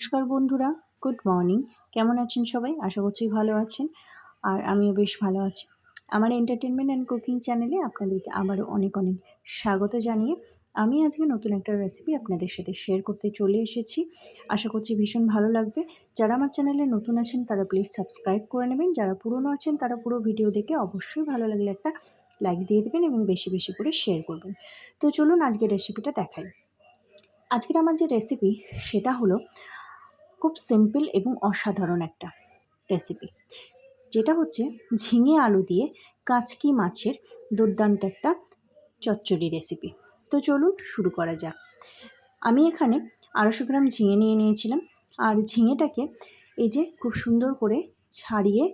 নমস্কার বন্ধুরা, good morning. কেমন আছেন সবাই? আশা করছি ভালো আছেন, আর আমিও বেশ ভালো আছি। আমার এন্টারটেনমেন্ট অ্যান্ড কুকিং চ্যানেলে আপনাদেরকে আবারও অনেক অনেক স্বাগত জানিয়ে আমি আজকে নতুন একটা রেসিপি আপনাদের সাথে শেয়ার করতে চলে এসেছি। আশা করছি ভীষণ ভালো লাগবে। যারা আমার চ্যানেলে নতুন আছেন, তারা প্লিজ সাবস্ক্রাইব করে নেবেন। যারা পুরনো আছেন, তারা পুরো ভিডিও দেখে অবশ্যই ভালো লাগলে একটা লাইক দিয়ে দেবেন এবং বেশি বেশি করে শেয়ার করবেন। তো চলুন আজকে রেসিপিটা দেখাই। আজকের আমার যে রেসিপি সেটা হলো খুব সিম্পল এবং অসাধারণ একটা রেসিপি যেটা হচ্ছে ঝিঙে আলু দিয়ে কাঁচকি মাছের দুর্দান্ত একটা চচ্চড়ি রেসিপি তো চলুন শুরু করা যাক। আমি এখানে আড়াইশো গ্রাম ঝিঙে নিয়ে নিয়েছিলাম। আর ঝিঙেটাকে এই যে খুব সুন্দর করে ছাড়িয়ে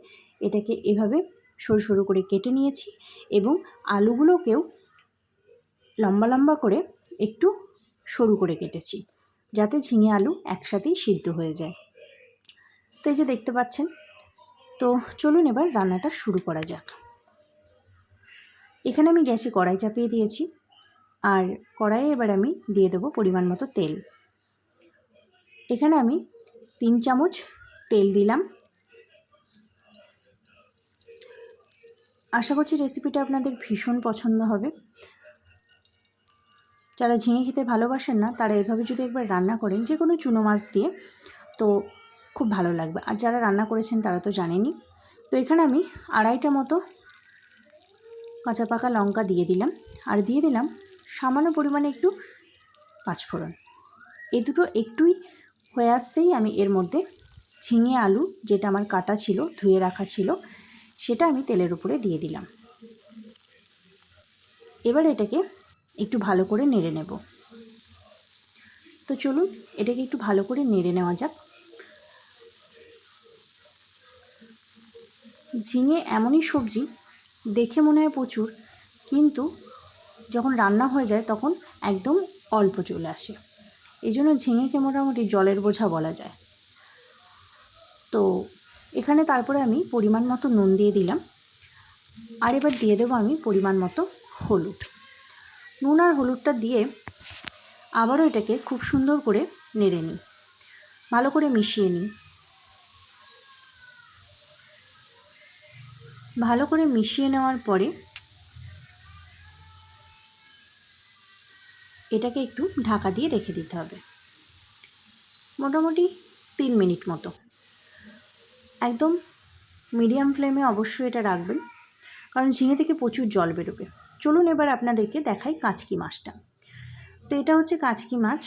এটাকে এভাবে সরু সরু করে কেটে নিয়েছি এবং আলুগুলোকেও লম্বা লম্বা করে একটু সরু করে কেটেছি। যাতে ঝিঙে আলু একসাথেই সিদ্ধ হয়ে যায়। তো এই যে দেখতে পাচ্ছেন, তো চলুন এবার রান্নাটা শুরু করা যাক। এখানে আমি গ্যাসে কড়াই চাপিয়ে দিয়েছি, আর কড়াইয়ে এবার আমি দিয়ে দেবো পরিমাণ মতো তেল। এখানে আমি তিন চামচ তেল দিলাম। আশা করছি রেসিপিটা আপনাদের ভীষণ পছন্দ হবে। যারা ঝিঙে খেতে ভালোবাসেন না, তারা এভাবে যদি একবার রান্না করেন যে কোনো চুনো মাছ দিয়ে, তো খুব ভালো লাগবে। আর যারা রান্না করেছেন, তারা তো জানেনি তো এখানে আমি আড়াইটা মতো কাঁচা পাকা লঙ্কা দিয়ে দিলাম। আর দিয়ে দিলাম সামান্য পরিমাণে একটু পাঁচফোড়ন। এই দুটো একটুই হয়ে আসতেই আমি এর মধ্যে ঝিঙে আলু, যেটা আমার কাটা ছিল, ধুয়ে রাখা ছিল, সেটা আমি তেলের উপরে দিয়ে দিলাম। এবার এটাকে একটু ভালো করে নেড়ে নেব। তো চলুন, এটাকে একটু ভালো করে নেড়ে নেওয়া যাক। ঝিঙে এমনই সবজি, দেখে মনে হয় প্রচুর, কিন্তু যখন রান্না হয়ে যায় তখন একদম অল্প চলে আসে। এই জন্য ঝিঙেকে মোটামুটি জলের বোঝা বলা যায়। তো এখানে তারপরে আমি পরিমাণ মতো নুন দিয়ে দিলাম। আর এবার দিয়ে দেবো আমি পরিমাণ মতো হলুদ। নুন আর হলুদটা দিয়ে আবারও এটাকে খুব সুন্দর করে নেড়ে নিই। ভালো করে মিশিয়ে নিই। ভালো করে মিশিয়ে নেওয়ার পরে এটাকে একটু ঢাকা দিয়ে রেখে দিতে হবে। মোটামুটি তিন মিনিট মতো। একদম মিডিয়াম ফ্লেমে অবশ্যই এটা রাখবেন, কারণ ঝিঙে থেকে প্রচুর জল বেরোবে। চলুন এবার আপনাদেরকে দেখাই কাচকি মাছটা। তো এটা হচ্ছে কাচকি মাছ।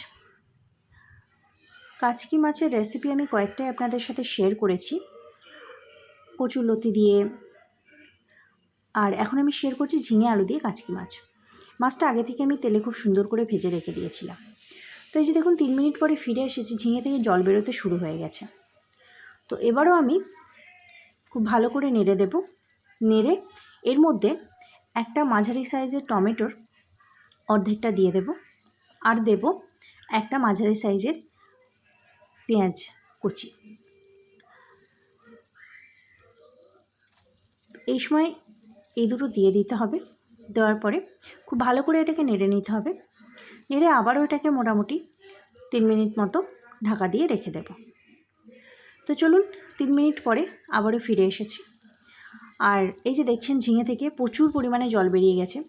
কাচকি মাছের রেসিপি আমি কয়েকটাই আপনাদের সাথে শেয়ার করেছি। কচুর লতি দিয়ে। আর এখন আমি শেয়ার করছি ঝিঙে আলু দিয়ে কাচকি মাছ। মাছটা আগে থেকে আমি তেলে খুব সুন্দর করে ভেজে রেখে দিয়েছিলাম। তো এই যে দেখুন, তিন মিনিট পরে ফিরে এসেছি, ঝিঙে থেকে জল বেরোতে শুরু হয়ে গেছে। তো এবারও আমি খুব ভালো করে নেড়ে দেব। নেড়ে এর মধ্যে একটা মাঝারি সাইজের টমেটোর অর্ধেকটা দিয়ে দেব আর দেব একটা মাঝারি সাইজের পেঁয়াজ কুচি। এই সময় এই দুটো দিয়ে দিতে হবে, দেওয়ার পরে খুব ভালো করে এটাকে নেড়ে নিতে হবে, নেড়ে আবারও এটাকে মোটামুটি তিন মিনিট মতো ঢাকা দিয়ে রেখে দেব। তো চলুন, তিন মিনিট পরে আবারও ফিরে এসেছি। আর এই যে দেখছেন ঝিঙে থেকে প্রচুর পরিমাণে জল বেরিয়ে গেছে।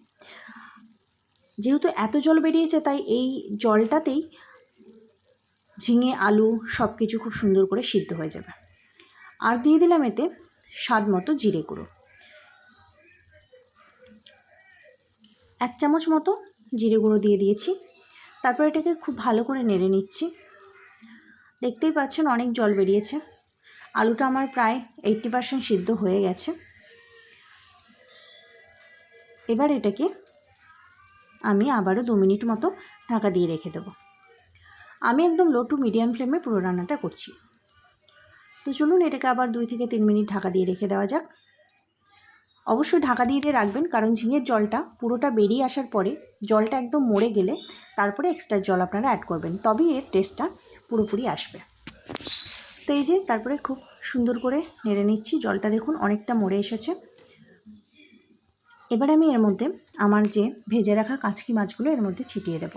যেহেতু এত জল বেরিয়েছে, তাই এই জলটাতেই ঝিঙে, আলু সব কিছু খুব সুন্দর করে সিদ্ধ হয়ে যাবে। আর দিয়ে দিলাম এতে স্বাদ মতো জিরে গুঁড়ো। এক চামচ মতো জিরে গুঁড়ো দিয়ে দিয়েছি। তারপর এটাকে খুব ভালো করে নেড়ে নিচ্ছি। দেখতেই পাচ্ছেন অনেক জল বেরিয়েছে। আলুটা আমার প্রায় এইট্টি পার্সেন্ট সিদ্ধ হয়ে গেছে। এবার এটাকে আমি আবারও দু মিনিট মতো ঢাকা দিয়ে রেখে দেবো। আমি একদম লো টু মিডিয়াম ফ্লেমে পুরো রান্নাটা করছি। তো চলুন এটাকে আবার দুই থেকে তিন মিনিট ঢাকা দিয়ে রেখে দেওয়া যাক। অবশ্যই ঢাকা দিয়ে দিয়ে রাখবেন, কারণ ঝিঙের জলটা পুরোটা বেরিয়ে আসার পরে জলটা একদম মরে গেলে তারপরে এক্সট্রা জল আপনারা অ্যাড করবেন, তবেই এর টেস্টটা পুরোপুরি আসবে। তো এই যে, তারপরে খুব সুন্দর করে নেড়ে নিচ্ছি। জলটা দেখুন অনেকটা মরে এসেছে। এবার আমি এর মধ্যে আমার যে ভেজে রাখা কাঁচকি মাছগুলো এর মধ্যে ছিটিয়ে দেব।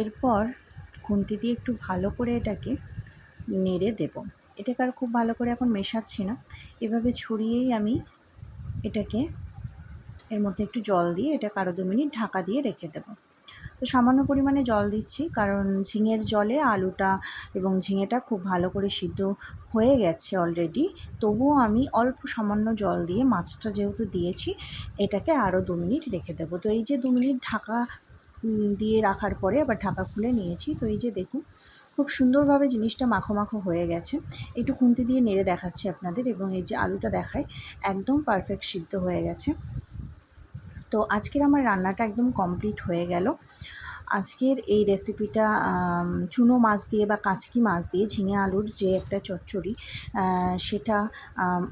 এরপর খুন্তি দিয়ে একটু ভালো করে এটাকে নেড়ে দেব। এটাকে আর খুব ভালো করে এখন মেশাচ্ছি না। এভাবে ছড়িয়েই আমি এটাকে এর মধ্যে একটু জল দিয়ে এটাকে আরও দু মিনিট ঢাকা দিয়ে রেখে দেবো। তো সামান্য পরিমাণে জল দিচ্ছি, কারণ ঝিঙের জলে আলুটা এবং ঝিঙেটা খুব ভালো করে সিদ্ধ হয়ে গেছে অলরেডি তবুও আমি অল্প সামান্য জল দিয়ে মাছটা যেহেতু দিয়েছি, এটাকে আরও দু মিনিট রেখে দেবো। তো এই যে দু মিনিট ঢাকা দিয়ে রাখার পরে আবার ঢাকা খুলে নিয়েছি। তো এই যে দেখুন, খুব সুন্দরভাবে জিনিসটা মাখো মাখো হয়ে গেছে। একটু খুন্তি দিয়ে নেড়ে দেখাচ্ছি আপনাদের এবং এই যে আলুটা দেখায়, একদম পারফেক্ট সিদ্ধ হয়ে গেছে। তো আজকের আমার রান্নাটা একদম কমপ্লিট হয়ে গেল। আজকের এই রেসিপিটা চুনো মাছ দিয়ে বা কাঁচকি মাছ দিয়ে ঝিঙে আলুর যে একটা চচ্চড়ি সেটা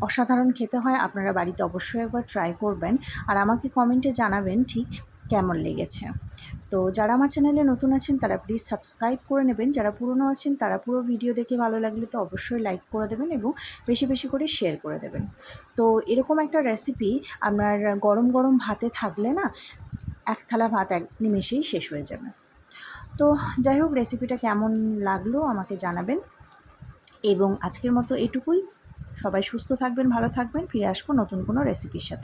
অসাধারণ খেতে হয়। আপনারা বাড়িতে অবশ্যই একবার ট্রাই করবেন। আর আমাকে কমেন্টে জানাবেন, ঠিক কেমন লেগেছে। তো যারা আমার চ্যানেলে নতুন আছেন, তারা প্লিজ সাবস্ক্রাইব করে নেবেন। যারা পুরনো আছেন, তারা পুরো ভিডিও দেখে ভালো লাগলে তো অবশ্যই লাইক করে দেবেন এবং বেশি বেশি করে শেয়ার করে দেবেন। তো এরকম একটা রেসিপি আপনার গরম গরম ভাতে থাকলে না, এক থালা ভাত এক নিমেষেই শেষ হয়ে যাবে। তো যাই হোক রেসিপিটা কেমন লাগল আমাকে জানাবেন। এবং আজকের মতো এটুকুই। সবাই সুস্থ থাকবেন, ভালো থাকবেন। ফিরে আসব নতুন কোনো রেসিপির সাথে।